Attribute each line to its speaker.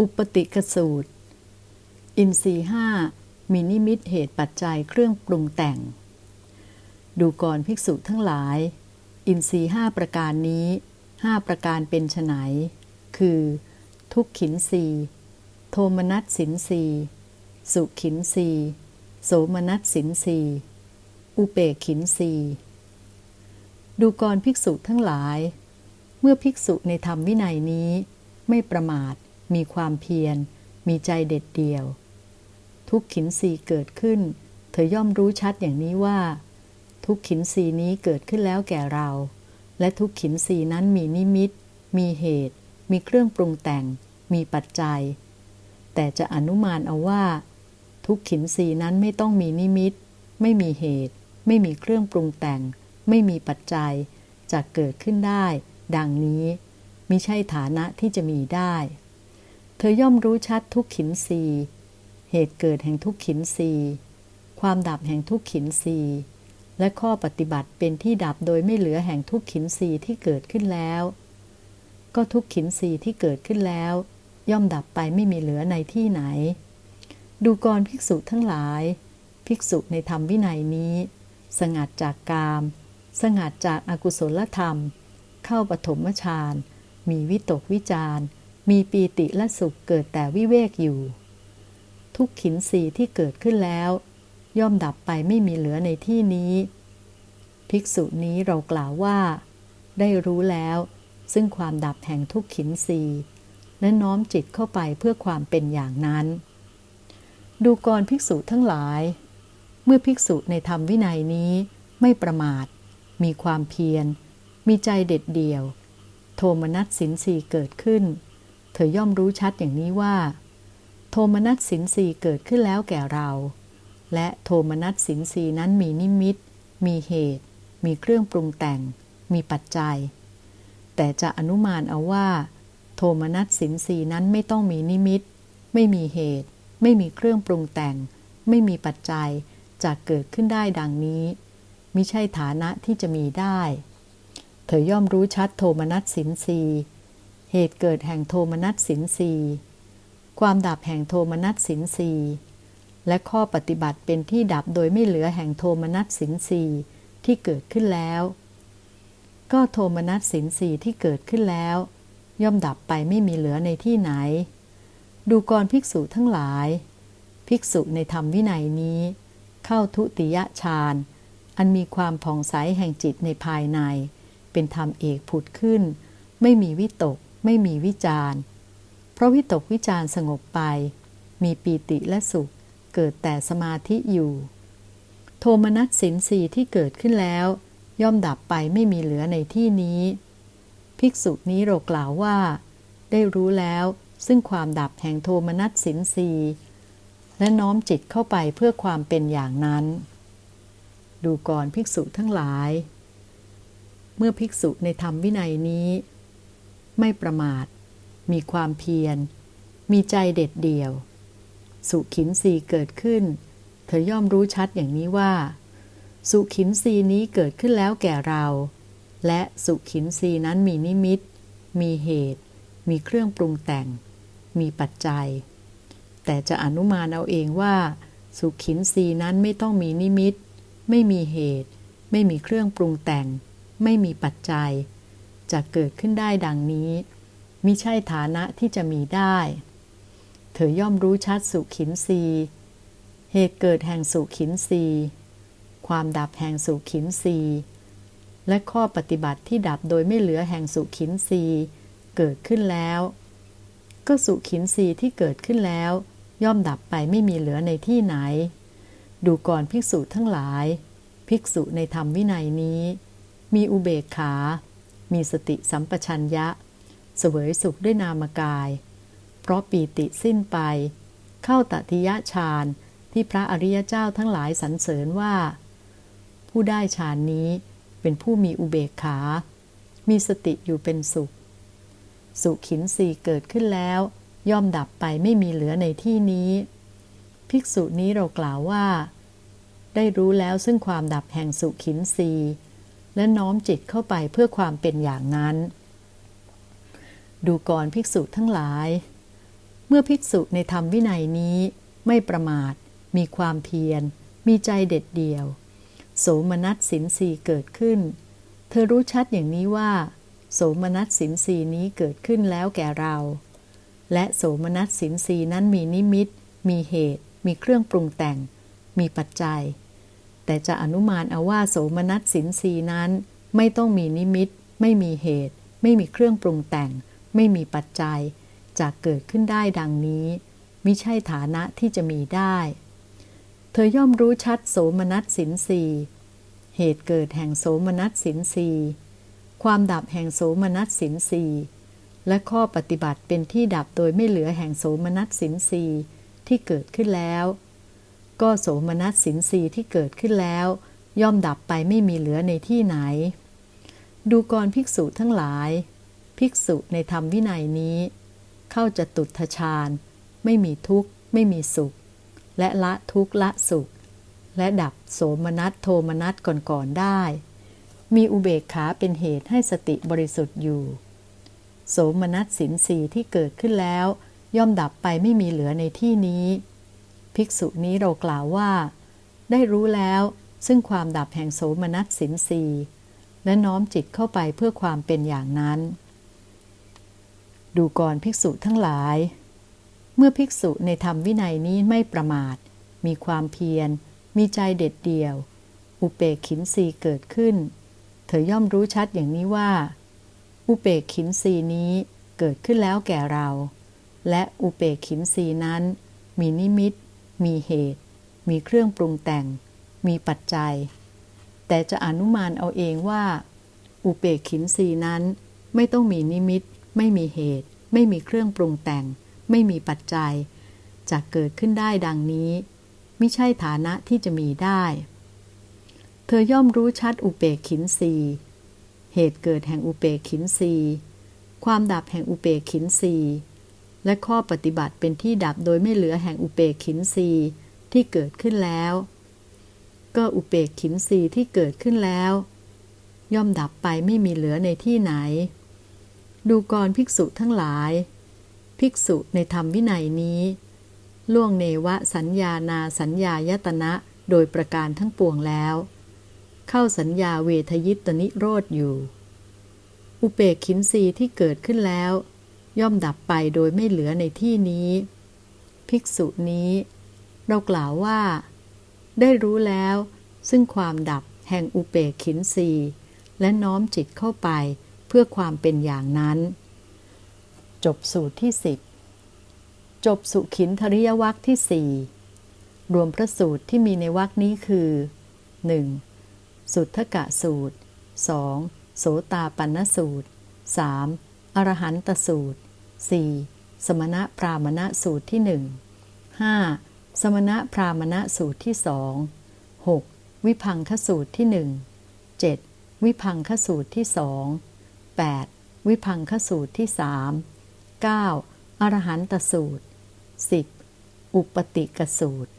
Speaker 1: อุปติกสูตร อินทรีห้ามีนิมิตเหตุปัจจัยเครื่องปรุงแต่ง ดูก่อนภิกษุทั้งหลาย อินทรีห้าประการนี้ห้าประการเป็นไฉนคือ ทุกขินสีโทมนัสสินสีสุขินสีโสมนัสสินสีอุเปกขินสีดูก่อนภิกษุทั้งหลาย เมื่อภิกษุในธรรมวินัยนี้ไม่ประมาท มีความเพียร มีใจเด็ดเดี่ยว ทุกขินสีเกิดขึ้น เธอย่อมรู้ชัดอย่างนี้ว่า ทุกขินสีนี้เกิดขึ้นแล้วแก่เรา และทุกขินสีนั้นมีนิมิต มีเหตุ มีเครื่องปรุงแต่ง มีปัจจัย แต่จะอนุมานเอาว่า ทุกขินสีนั้นไม่ต้องมีนิมิต ไม่มีเหตุ ไม่มีเครื่องปรุงแต่ง ไม่มีปัจจัยจะเกิดขึ้นได้ ดังนี้มิใช่ฐานะที่จะมีได้ เธอย่อมรู้ชัดทุกขินสีเหตุเกิดแห่งทุกขินสีความดับแห่งทุกขินสีและข้อปฏิบัติเป็นที่ดับโดยไม่เหลือแห่งทุกขินสีที่เกิดขึ้นแล้ว ก็ทุกขินสีที่เกิดขึ้นแล้ว ย่อมดับไปไม่มีเหลือในที่ไหน ดูกรภิกษุทั้งหลาย ภิกษุในธรรมวินัยนี้ สงัดจากกาม สงัดจากอากุศลธรรม เข้าปฐมฌานมีวิตกวิจาร มีปีติและสุขเกิดแต่วิเวกอยู่ ทุกขินสีที่เกิดขึ้นแล้ว ย่อมดับไปไม่มีเหลือในที่นี้ ภิกษุนี้เรากล่าวว่า ได้รู้แล้ว ซึ่งความดับแห่งทุกขินสีและน้อมจิตเข้าไปเพื่อความเป็นอย่างนั้น ดูกรภิกษุทั้งหลาย เมื่อภิกษุในธรรมวินัยนี้ไม่ประมาท มีความเพียร มีใจเด็ดเดี่ยว โทมนัสสินสีเกิดขึ้น เธอย่อมรู้ชัดอย่างนี้ว่า โทมนัสสินสีเกิดขึ้นแล้วแก่เรา และโทมนัสสินสีนั้นมีนิมิต มีเหตุ มีเครื่องปรุงแต่ง มีปัจจัย แต่จะอนุมานเอาว่า โทมนัสสินสีนั้นไม่ต้องมีนิมิต ไม่มีเหตุ ไม่มีเครื่องปรุงแต่ง ไม่มีปัจจัยจะเกิดขึ้นได้ดังนี้มิใช่ฐานะที่จะมีได้ เธอย่อมรู้ชัดโทมนัสสินสี เหตุเกิดแห่งโทมนัสสินสีความดับแห่งโทมนัสสินสีและข้อปฏิบัติเป็นที่ดับโดยไม่เหลือแห่งโทมนัสสินสีที่เกิดขึ้นแล้ว ก็โทมนัสสินสีที่เกิดขึ้นแล้ว ย่อมดับไปไม่มีเหลือในที่ไหน ดูกรภิกษุทั้งหลาย ภิกษุในธรรมวินัยนี้ เข้าทุติยฌานอันมีความผ่องใสแห่งจิตในภายใน เป็นธรรมเอกผุดขึ้น ไม่มีวิตก ไม่มีวิจารเพราะวิตกวิจารสงบไป มีปีติและสุข เกิดแต่สมาธิอยู่ โทมนัสสินสีที่เกิดขึ้นแล้ว ย่อมดับไปไม่มีเหลือในที่นี้ ภิกษุนี้เรากล่าวว่า ได้รู้แล้วซึ่งความดับแห่งโทมนัสสินสีและน้อมจิตเข้าไปเพื่อความเป็นอย่างนั้น ดูก่อนภิกษุทั้งหลาย เมื่อภิกษุในธรรมวินัยนี้ ไม่ประมาท มีความเพียร มีใจเด็ดเดี่ยว สุขินสีเกิดขึ้น เธอย่อมรู้ชัดอย่างนี้ว่า สุขินสีนี้เกิดขึ้นแล้วแก่เรา และสุขินสีนั้นมีนิมิต มีเหตุ มีเครื่องปรุงแต่ง มีปัจจัย แต่จะอนุมานเอาเองว่า สุขินสีนั้นไม่ต้องมีนิมิต ไม่มีเหตุ ไม่มีเครื่องปรุงแต่ง ไม่มีปัจจัย จะเกิดขึ้นได้ดังนี้มิใช่ฐานะที่จะมีได้ เธอย่อมรู้ชัดสุขินสีเหตุเกิดแห่งสุขินสีความดับแห่งสุขินสีและข้อปฏิบัติที่ดับโดยไม่เหลือแห่งสุขินสีเกิดขึ้นแล้ว ก็สุขินสีที่เกิดขึ้นแล้ว ย่อมดับไปไม่มีเหลือในที่ไหน ดูก่อนภิกษุทั้งหลาย ภิกษุในธรรมวินัยนี้ มีอุเบกขา มีสติสัมปชัญญะ เสวยสุขด้วยนามกาย เพราะปีติสิ้นไป เข้าตติยะฌานที่พระอริยเจ้าทั้งหลายสรรเสริญว่า ผู้ได้ฌานนี้เป็นผู้มีอุเบกขา มีสติอยู่เป็นสุข สุขินสีเกิดขึ้นแล้ว ย่อมดับไปไม่มีเหลือในที่นี้ ภิกษุนี้เรากล่าวว่า ได้รู้แล้วซึ่งความดับแห่งสุขินสี และน้อมจิตเข้าไปเพื่อความเป็นอย่างนั้น ดูก่อนภิกษุทั้งหลาย เมื่อภิกษุในธรรมวินัยนี้ไม่ประมาท มีความเพียร มีใจเด็ดเดี่ยว โสมนัสสินสีเกิดขึ้น เธอรู้ชัดอย่างนี้ว่า โสมนัสสินสีนี้เกิดขึ้นแล้วแก่เรา และโสมนัสสินสีนั้นมีนิมิต มีเหตุ มีเครื่องปรุงแต่ง มีปัจจัย แต่จะอนุมานเอาว่าโสมนัสสินสีนั้น ไม่ต้องมีนิมิต ไม่มีเหตุ ไม่มีเครื่องปรุงแต่ง ไม่มีปัจจัยจะเกิดขึ้นได้ดังนี้มิใช่ฐานะที่จะมีได้ เธอย่อมรู้ชัดโสมนัสสินสีเหตุเกิดแห่งโสมนัสสินสีความดับแห่งโสมนัสสินสีและข้อปฏิบัติเป็นที่ดับโดยไม่เหลือแห่งโสมนัสสินสีที่เกิดขึ้นแล้ว ก็โสมนัสสินสีที่เกิดขึ้นแล้ว ย่อมดับไปไม่มีเหลือในที่ไหน ดูกรภิกษุทั้งหลาย ภิกษุในธรรมวินัยนี้ เข้าจะตุทชาญไม่มีทุกข์ ไม่มีสุข และละทุกข์ละสุข และดับโสมนัสโทมนัสก่อนๆได้ มีอุเบกขาเป็นเหตุให้สติบริสุทธิ์อยู่ โสมนัสสินสีที่เกิดขึ้นแล้ว ย่อมดับไปไม่มีเหลือในที่นี้ ภิกษุนี้เรากล่าวว่า ได้รู้แล้วซึ่งความดับแห่งโสมนัสสินสีและน้อมจิตเข้าไปเพื่อความเป็นอย่างนั้น ดูก่อนภิกษุทั้งหลาย เมื่อภิกษุในธรรมวินัยนี้ไม่ประมาท มีความเพียร มีใจเด็ดเดี่ยว อุเปกขินสีเกิดขึ้น เธอย่อมรู้ชัดอย่างนี้ว่า อุเปกขินสีนี้เกิดขึ้นแล้วแก่เรา และอุเปกขินสีนั้น มีนิมิต มีเหตุ มีเครื่องปรุงแต่ง มีปัจจัย แต่จะอนุมานเอาเองว่า อุเปกขินสีนั้น ไม่ต้องมีนิมิต ไม่มีเหตุ ไม่มีเครื่องปรุงแต่ง ไม่มีปัจจัยจะเกิดขึ้นได้ดังนี้ไม่ใช่ฐานะที่จะมีได้ เธอย่อมรู้ชัดอุเปกขินสีเหตุเกิดแห่งอุเปกขินสีความดับแห่งอุเปกขินสี และข้อปฏิบัติเป็นที่ดับโดยไม่เหลือแห่งอุเปกขินสีที่เกิดขึ้นแล้ว ก็อุเปกขินสีที่เกิดขึ้นแล้ว ย่อมดับไปไม่มีเหลือในที่ไหน ดูกรภิกษุทั้งหลาย ภิกษุในธรรมวินัยนี้ ล่วงเนวะสัญญานาสัญญายตนะโดยประการทั้งปวงแล้ว เข้าสัญญาเวทยิตนิโรธอยู่ อุเปกขินสีที่เกิดขึ้นแล้ว ย่อมดับไปโดยไม่เหลือในที่นี้ ภิกษุนี้ เรากล่าวว่า ได้รู้แล้ว ซึ่งความดับแห่งอุเปกขินสีและน้อมจิตเข้าไปเพื่อความเป็นอย่างนั้น จบสูตรที่สิบจบสุขินทริยวัคที่สี่รวมพระสูตรที่มีในวัคนี้คือ 1. สุทธกะสูตร 2. โสตาปันนสูตร 3. อรหันตสูตร 4. สมณะพรามณะสูตรที่หนึ่ง 5. สมณะพรามณะสูตรที่สอง 6. วิพังคสูตรที่หนึ่ง 7. วิพังคสูตรที่สอง 8. วิพังคสูตรที่สาม 9. อรหันตสูตร 10. อุปติกสูตร